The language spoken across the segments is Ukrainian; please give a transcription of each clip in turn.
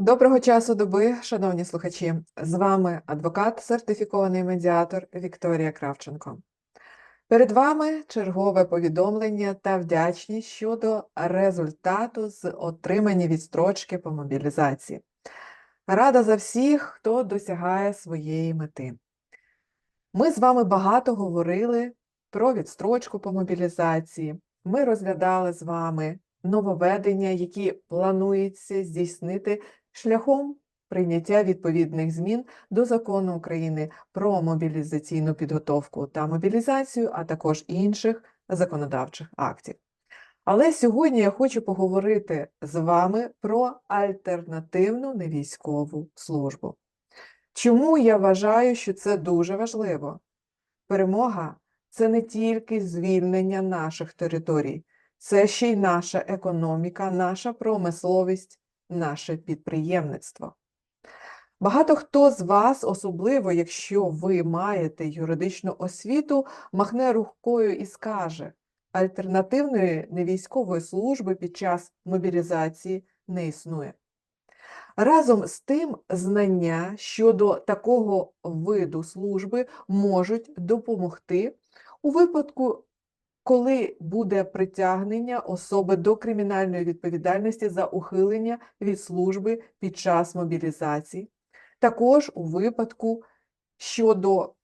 Доброго часу доби, шановні слухачі! З вами адвокат, сертифікований медіатор Вікторія Кравченко. Перед вами чергове повідомлення та вдячність щодо результату з отримання відстрочки по мобілізації. Рада за всіх, хто досягає своєї мети. Ми з вами багато говорили про відстрочку по мобілізації. Ми розглядали з вами нововведення, які планується здійснити шляхом прийняття відповідних змін до Закону України про мобілізаційну підготовку та мобілізацію, а також інших законодавчих актів. Але сьогодні я хочу поговорити з вами про альтернативну невійськову службу. Чому я вважаю, що це дуже важливо? Перемога це не тільки звільнення наших територій, це ще й наша економіка, наша промисловість, наше підприємництво. Багато хто з вас, особливо якщо ви маєте юридичну освіту, махне рукою і скаже, альтернативної невійськової служби під час мобілізації не існує. Разом з тим, знання щодо такого виду служби можуть допомогти у випадку коли буде притягнення особи до кримінальної відповідальності за ухилення від служби під час мобілізації, також у випадку щодо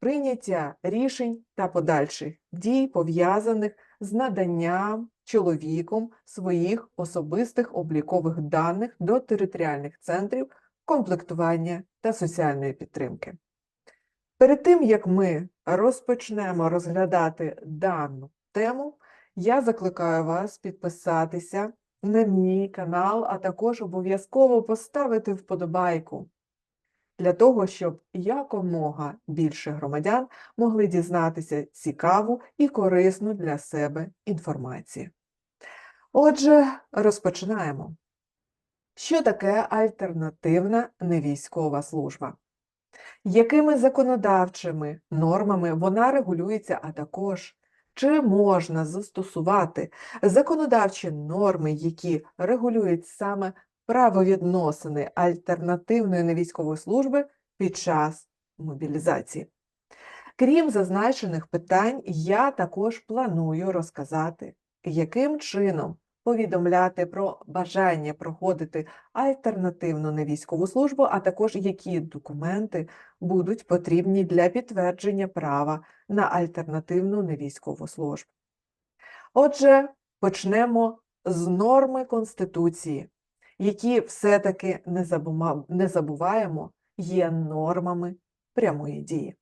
прийняття рішень та подальших дій, пов'язаних з наданням чоловіком своїх особистих облікових даних до територіальних центрів комплектування та соціальної підтримки. Перед тим, як ми розпочнемо розглядати дану тему, я закликаю вас підписатися на мій канал, а також обов'язково поставити вподобайку для того, щоб якомога більше громадян могли дізнатися цікаву і корисну для себе інформацію. Отже, розпочинаємо. Що таке альтернативна невійськова служба? Якими законодавчими нормами вона регулюється, а також чи можна застосувати законодавчі норми, які регулюють саме правовідносини альтернативної невійськової служби під час мобілізації. Крім зазначених питань, я також планую розказати, яким чином повідомляти про бажання проходити альтернативну невійськову службу, а також які документи будуть потрібні для підтвердження права на альтернативну невійськову службу. Отже, почнемо з норми Конституції, які все-таки не забуваємо, є нормами прямої дії.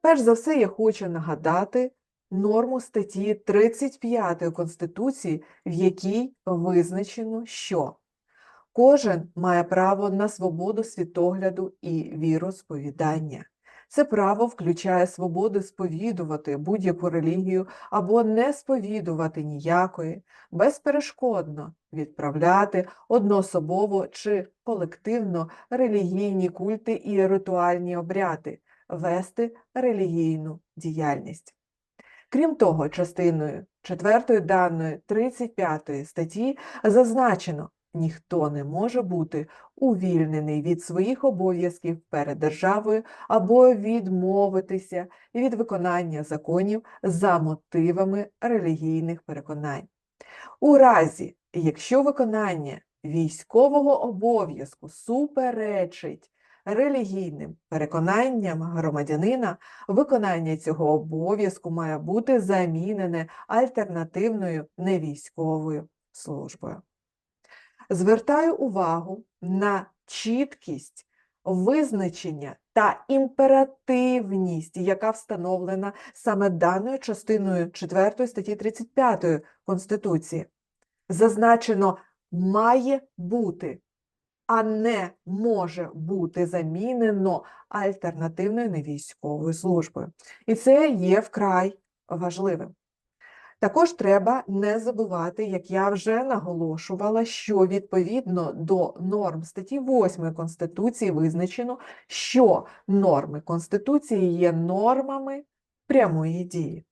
Перш за все, я хочу нагадати норму статті 35 Конституції, в якій визначено, що кожен має право на свободу світогляду і віросповідання. Це право включає свободу сповідувати будь-яку релігію або не сповідувати ніякої, безперешкодно відправляти одноособово чи колективно релігійні культи і ритуальні обряди, вести релігійну діяльність. Крім того, частиною 4 даної 35 статті зазначено, ніхто не може бути увільнений від своїх обов'язків перед державою або відмовитися від виконання законів за мотивами релігійних переконань. У разі, якщо виконання військового обов'язку суперечить релігійним переконанням громадянина виконання цього обов'язку має бути замінене альтернативною невійськовою службою. Звертаю увагу на чіткість визначення та імперативність, яка встановлена саме даною частиною 4 статті 35 Конституції. Зазначено має бути а не може бути замінено альтернативною невійськовою службою. І це є вкрай важливим. Також треба не забувати, як я вже наголошувала, що відповідно до норм статті 8 Конституції визначено, що норми Конституції є нормами прямої дії.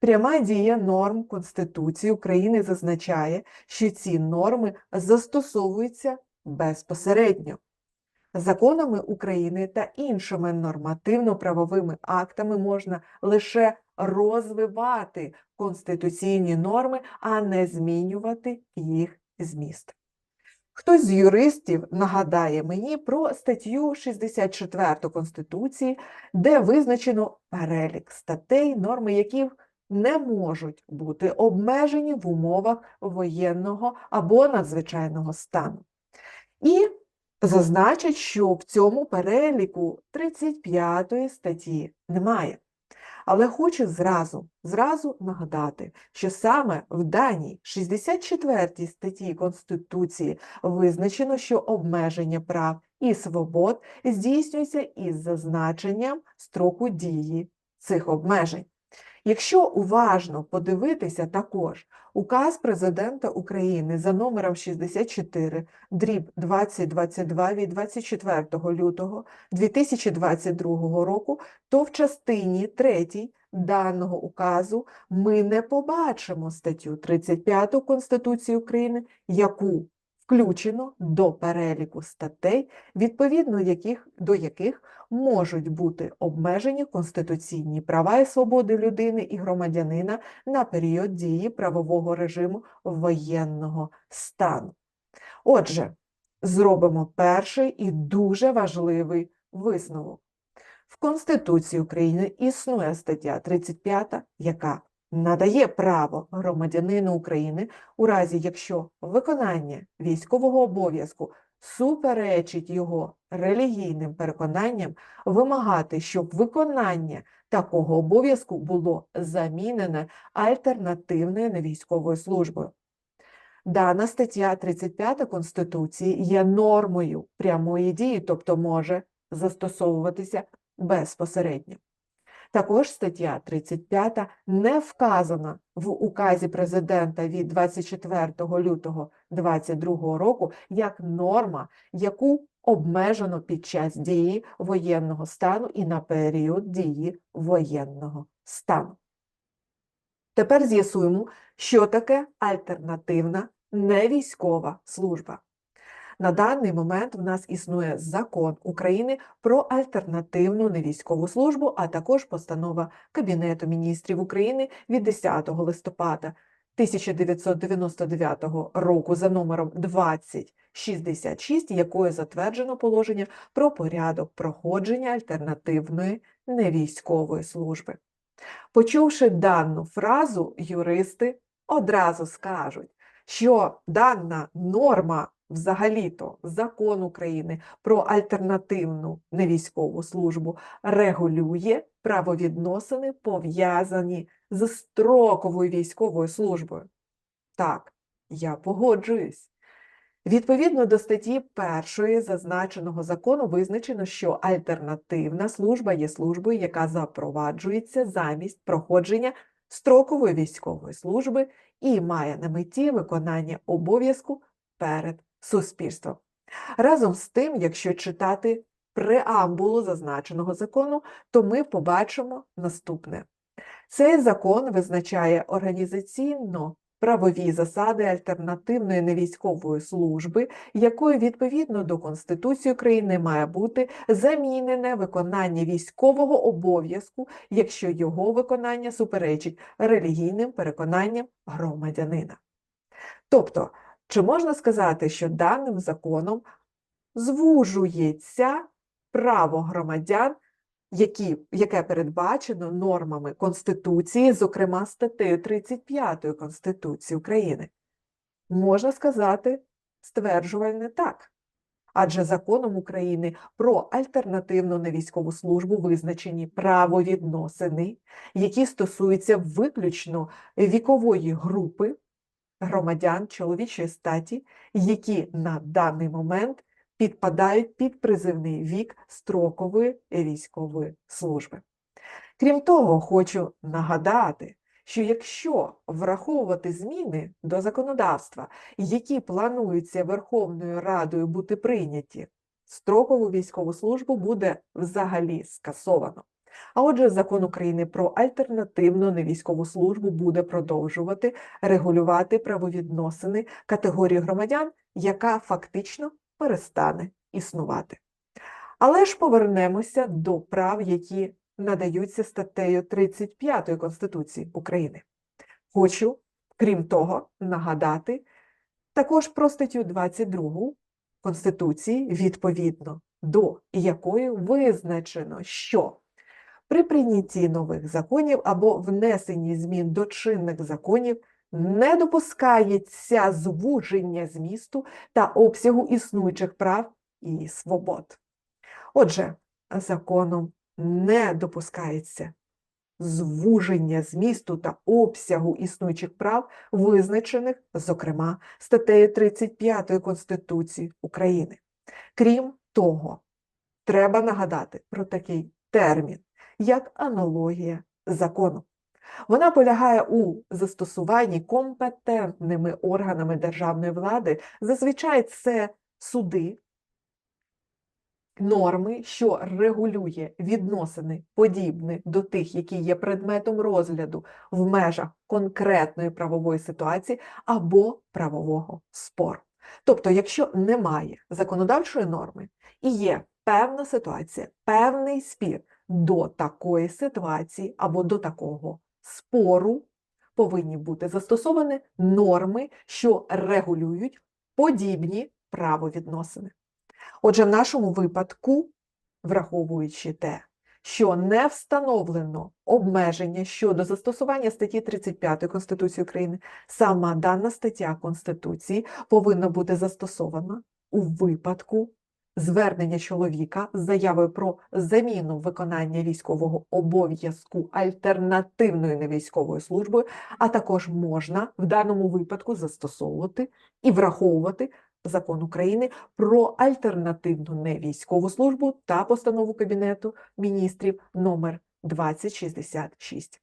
Пряма дія норм Конституції України зазначає, що ці норми застосовуються безпосередньо. Законами України та іншими нормативно-правовими актами можна лише розвивати конституційні норми, а не змінювати їх зміст. Хтось з юристів нагадає мені про статтю 64 Конституції, де визначено перелік статей, норми яких не можуть бути обмежені в умовах воєнного або надзвичайного стану. І зазначить, що в цьому переліку 35 статті немає. Але хочу зразу, зразу нагадати, що саме в даній 64 статті Конституції визначено, що обмеження прав і свобод здійснюється із зазначенням строку дії цих обмежень. Якщо уважно подивитися також указ Президента України за номером 64, дріб 2022 від 24 лютого 2022 року, то в частині 3 даного указу ми не побачимо статтю 35 Конституції України, яку включено до переліку статей, відповідно яких, до яких можуть бути обмежені конституційні права і свободи людини і громадянина на період дії правового режиму воєнного стану. Отже, зробимо перший і дуже важливий висновок. В Конституції України існує стаття 35, яка надає право громадянину України у разі, якщо виконання військового обов'язку суперечить його релігійним переконанням, вимагати, щоб виконання такого обов'язку було замінене альтернативною невійськовою службою. Дана стаття 35 Конституції є нормою прямої дії, тобто може застосовуватися безпосередньо. Також стаття 35 не вказана в указі президента від 24 лютого 2022 року як норма, яку обмежено під час дії воєнного стану і на період дії воєнного стану. Тепер з'ясуємо, що таке альтернативна невійськова служба. На даний момент в нас існує закон України про альтернативну невійськову службу, а також постанова Кабінету міністрів України від 10 листопада 1999 року за номером 2066, якою затверджено положення про порядок проходження альтернативної невійськової служби. Почувши дану фразу, юристи одразу скажуть, що дана норма взагалі-то закон України про альтернативну невійськову службу регулює правовідносини, пов'язані з строковою військовою службою. Так, я погоджуюсь. Відповідно до статті першої зазначеного закону визначено, що альтернативна служба є службою, яка запроваджується замість проходження строкової військової служби і має на меті виконання обов'язку перед суспільством. Разом з тим, якщо читати преамбулу зазначеного закону, то ми побачимо наступне. Цей закон визначає організаційно правові засади альтернативної невійськової служби, якою відповідно до Конституції України має бути замінене виконання військового обов'язку, якщо його виконання суперечить релігійним переконанням громадянина. Тобто, чи можна сказати, що даним законом звужується право громадян, які, яке передбачено нормами Конституції, зокрема статтею 35 Конституції України? Можна сказати стверджувальне так. Адже законом України про альтернативну невійськову службу визначені правовідносини, які стосуються виключно вікової групи громадян чоловічої статі, які на даний момент підпадають під призивний вік строкової військової служби. Крім того, хочу нагадати, що якщо враховувати зміни до законодавства, які плануються Верховною Радою бути прийняті, строкову військову службу буде взагалі скасовано. А отже, закон України про альтернативну невійськову службу буде продовжувати регулювати правовідносини категорії громадян, яка фактично перестане існувати. Але ж повернемося до прав, які надаються статтею 35 Конституції України. Хочу, крім того, нагадати також про статтю 22 Конституції, відповідно до якої визначено, що при прийнятті нових законів або внесенні змін до чинних законів не допускається звуження змісту та обсягу існуючих прав і свобод. Отже, законом не допускається звуження змісту та обсягу існуючих прав, визначених, зокрема, статтею 35 Конституції України. Крім того, треба нагадати про такий термін, як аналогія закону. Вона полягає у застосуванні компетентними органами державної влади, зазвичай це суди, норми, що регулює відносини, подібні до тих, які є предметом розгляду в межах конкретної правової ситуації або правового спору. Тобто, якщо немає законодавчої норми і є певна ситуація, певний спір до такої ситуації або до такого спору, повинні бути застосовані норми, що регулюють подібні правовідносини. Отже, в нашому випадку, враховуючи те, що не встановлено обмеження щодо застосування статті 35 Конституції України, сама дана стаття Конституції повинна бути застосована у випадку звернення чоловіка з заявою про заміну виконання військового обов'язку альтернативною невійськовою службою, а також можна в даному випадку застосовувати і враховувати закон України про альтернативну невійськову службу та постанову Кабінету міністрів номер 2066.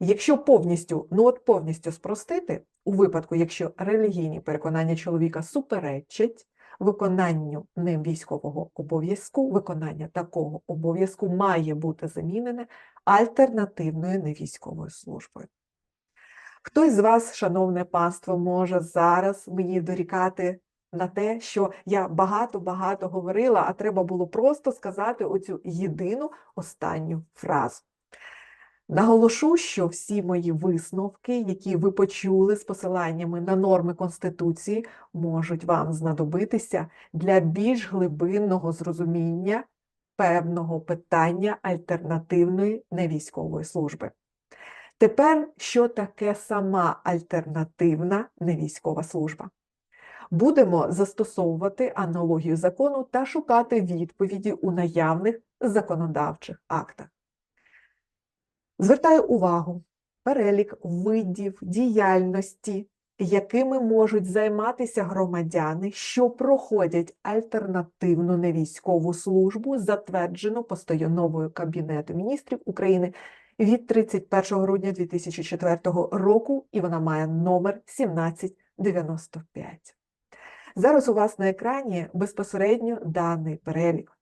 Якщо повністю, ну от повністю спростити, у випадку, якщо релігійні переконання чоловіка суперечать виконанню ним військового обов'язку, виконання такого обов'язку має бути замінене альтернативною невійськовою службою. Хтось з вас, шановне панство, може зараз мені дорікати на те, що я багато-багато говорила, а треба було просто сказати оцю єдину останню фразу. Наголошу, що всі мої висновки, які ви почули з посиланнями на норми Конституції, можуть вам знадобитися для більш глибинного зрозуміння певного питання альтернативної невійськової служби. Тепер, що таке сама альтернативна невійськова служба? Будемо застосовувати аналогію закону та шукати відповіді у наявних законодавчих актах. Звертаю увагу, перелік видів діяльності, якими можуть займатися громадяни, що проходять альтернативну невійськову службу, затверджену постановою Кабінету міністрів України від 31 грудня 2004 року, і вона має номер 1795. Зараз у вас на екрані безпосередньо даний перелік.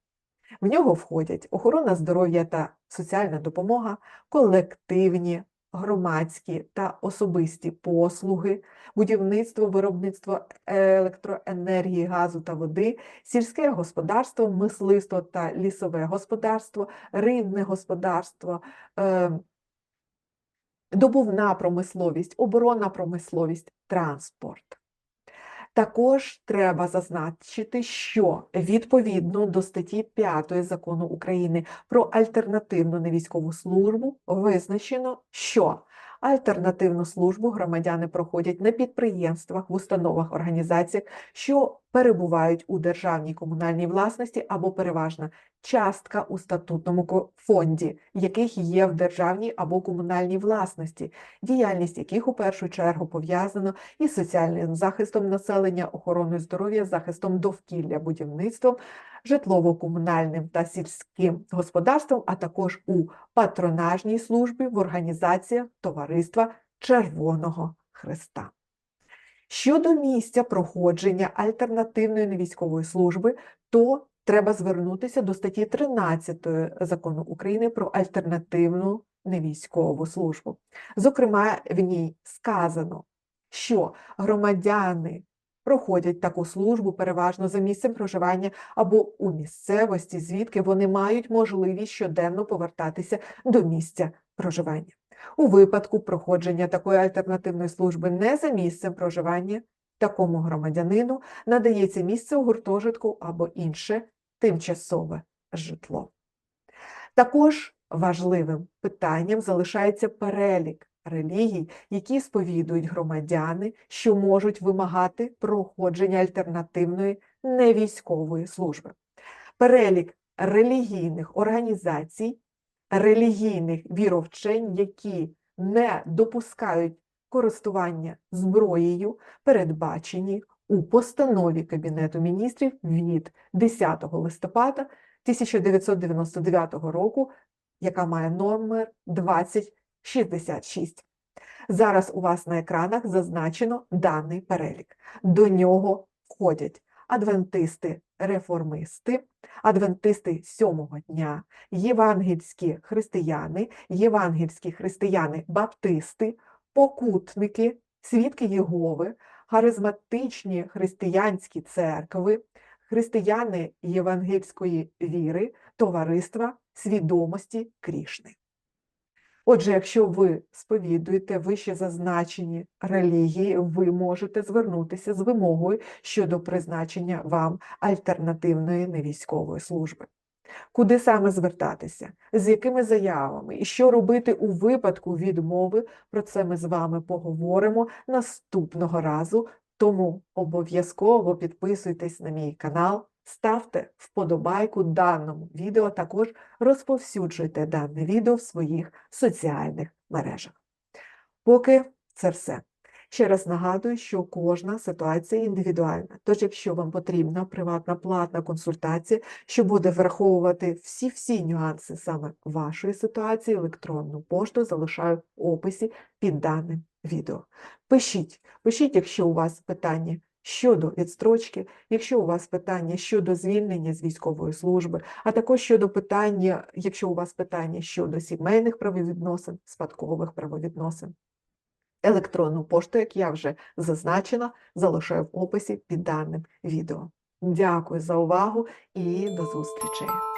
В нього входять охорона здоров'я та соціальна допомога, колективні, громадські та особисті послуги, будівництво, виробництво електроенергії, газу та води, сільське господарство, мисливство та лісове господарство, рибне господарство, е, добувна промисловість, оборонна промисловість, транспорт. Також треба зазначити, що відповідно до статті 5 закону України про альтернативну невійськову службу визначено, що альтернативну службу громадяни проходять на підприємствах, в установах, організаціях, що перебувають у державній комунальній власності або переважна частка у статутному фонді, яких є в державній або комунальній власності, діяльність яких у першу чергу пов'язана із соціальним захистом населення, охороною здоров'я, захистом довкілля, будівництвом, житлово-комунальним та сільським господарством, а також у патронажній службі в організаціях Товариства Червоного Христа. Щодо місця проходження альтернативної невійськової служби, то треба звернутися до статті 13 закону України про альтернативну невійськову службу. Зокрема, в ній сказано, що громадяни проходять таку службу переважно за місцем проживання або у місцевості, звідки вони мають можливість щоденно повертатися до місця проживання. У випадку проходження такої альтернативної служби не за місцем проживання, такому громадянину надається місце у гуртожитку або інше тимчасове житло. Також важливим питанням залишається перелік релігій, які сповідують громадяни, що можуть вимагати проходження альтернативної невійськової служби. Перелік релігійних організацій, релігійних віровчень, які не допускають користування зброєю, передбачені у постанові Кабінету міністрів від 10 листопада 1999 року, яка має номер 2066. Зараз у вас на екранах зазначено даний перелік. До нього входять адвентисти, реформисти, адвентисти сьомого дня, євангельські християни, євангельські християни-баптисти, покутники, свідки Єгови, харизматичні християнські церкви, християни євангельської віри, товариства свідомості Крішни. Отже, якщо ви сповідуєте вище зазначені релігії, ви можете звернутися з вимогою щодо призначення вам альтернативної невійськової служби. Куди саме звертатися, з якими заявами і що робити у випадку відмови, про це ми з вами поговоримо наступного разу. Тому обов'язково підписуйтесь на мій канал, ставте вподобайку даному відео, також розповсюджуйте дане відео в своїх соціальних мережах. Поки це все. Ще раз нагадую, що кожна ситуація індивідуальна. Тож, якщо вам потрібна приватна платна консультація, що буде враховувати всі-всі нюанси саме вашої ситуації, електронну пошту залишаю в описі під даним відео. Пишіть, пишіть, якщо у вас питання щодо відстрочки, якщо у вас питання щодо звільнення з військової служби, а також щодо питання, якщо у вас питання щодо сімейних правовідносин, спадкових правовідносин. Електронну пошту, як я вже зазначила, залишаю в описі під даним відео. Дякую за увагу і до зустрічі!